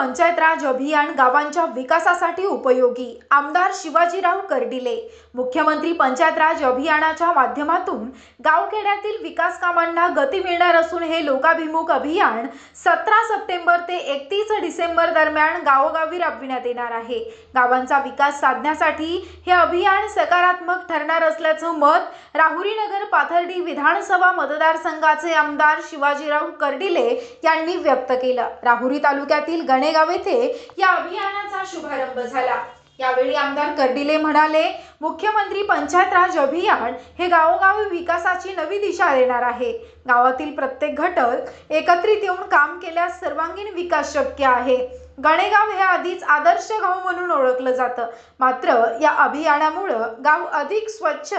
पंचायत राज अभियान गावांच्या विकासासाठी उपयोगी. आमदार शिवाजीराव कर्डिले. मुख्यमंत्री पंचायत राज अभियानाच्या माध्यमातून गावखेड्यातील विकास कामांना गती मिळणार असून हे लोकाभिमुख अभियान सतरा सप्टेंबर ते एकतीस डिसेंबर दरम्यान गावोगावी राबविण्यात येणार आहे. गावांचा विकास साधण्यासाठी हे अभियान सकारात्मक ठरणार असल्याचं मत राहुरी नगर पाथर्डी विधानसभा मतदारसंघाचे आमदार शिवाजीराव कर्डिले यांनी व्यक्त केलं. राहुरी तालुक्यातील गणेश गणेगाव येथे या अभियानाचा शुभारंभ झाला. यावेळी आमदार कर्डिले म्हणाले मुख्यमंत्री पंचायत राज अभियान हे गावोगावी विकासाची नवी दिशा देणार आहे. गावातील प्रत्येक घटक एकत्रित येऊन काम केल्यास सर्वांगीण विकास शक्य आहे. गणेगाव हे आधीच आदर्श गाव म्हणून ओळखलं जातं. मात्र या अभियानामुळं गाव अधिक स्वच्छ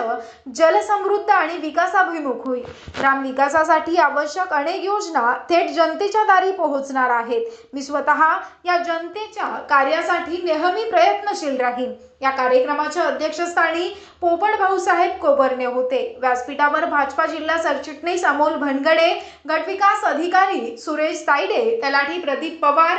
जलसमृद्ध आणि विकासाभिमुख होईल. ग्राम विकासासाठी आवश्यक अनेक योजना थेट जनतेच्या दारी पोहोचणार आहेत. मी स्वतः या जनतेच्या कार्यासाठी नेहमी प्रयत्नशील राहीन. या कार्यक्रमाच्या अध्यक्षस्थानी पोपट भाऊसाहेब कोबरणे होते. व्यासपीठावर भाजपा जिल्हा सरचिटणीस अमोल भनगडे गटविकास अधिकारी सुरेश तायडे तलाठी प्रदीप पवार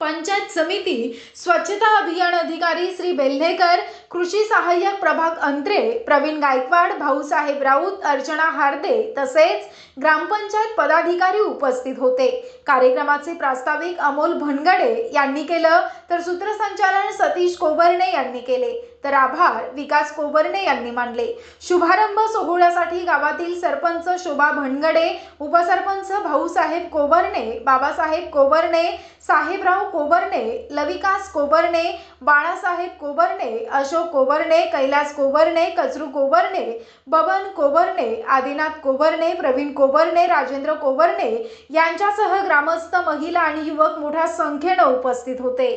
पंचायत समिती स्वच्छता अभियान अधिकारी श्री बेल्हेकर कृषी सहाय्यक प्रभाग अंत्रे प्रवीण गायकवाड भाऊसाहेब राऊत अर्चना हार्दे तसेच ग्रामपंचायत पदाधिकारी उपस्थित होते. कार्यक्रमाचे प्रास्ताविक अमोल भनगडे यांनी केलं तर सूत्रसंचालन सतीश कोबर्णे यांनी केले. तर आभार विकास कोबर्णे यांनी मानले. शुभारंभ सोहळ्यासाठी गावातील सरपंच शोभा भनगडे उपसरपंच भाऊसाहेब कोबर्णे बाबासाहेब कोबर्णे साहेबराव कोबर्णे लविकास कोबर्णे बाळासाहेब कोबर्णे अशोक कोबर्णे कैलास कोबर्णे कचरू कोबर्णे बबन कोबर्णे आदिनाथ कोबर्णे प्रवीण कोबर्णे राजेंद्र कोबर्णे यांच्यासह ग्रामस्थ महिला आणि युवक मोठ्या संख्येनं उपस्थित होते.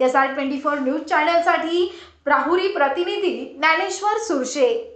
S R twenty four news चॅनलसाठी Rahuri प्रतिनिधी ज्ञानेश्वर सुरशे.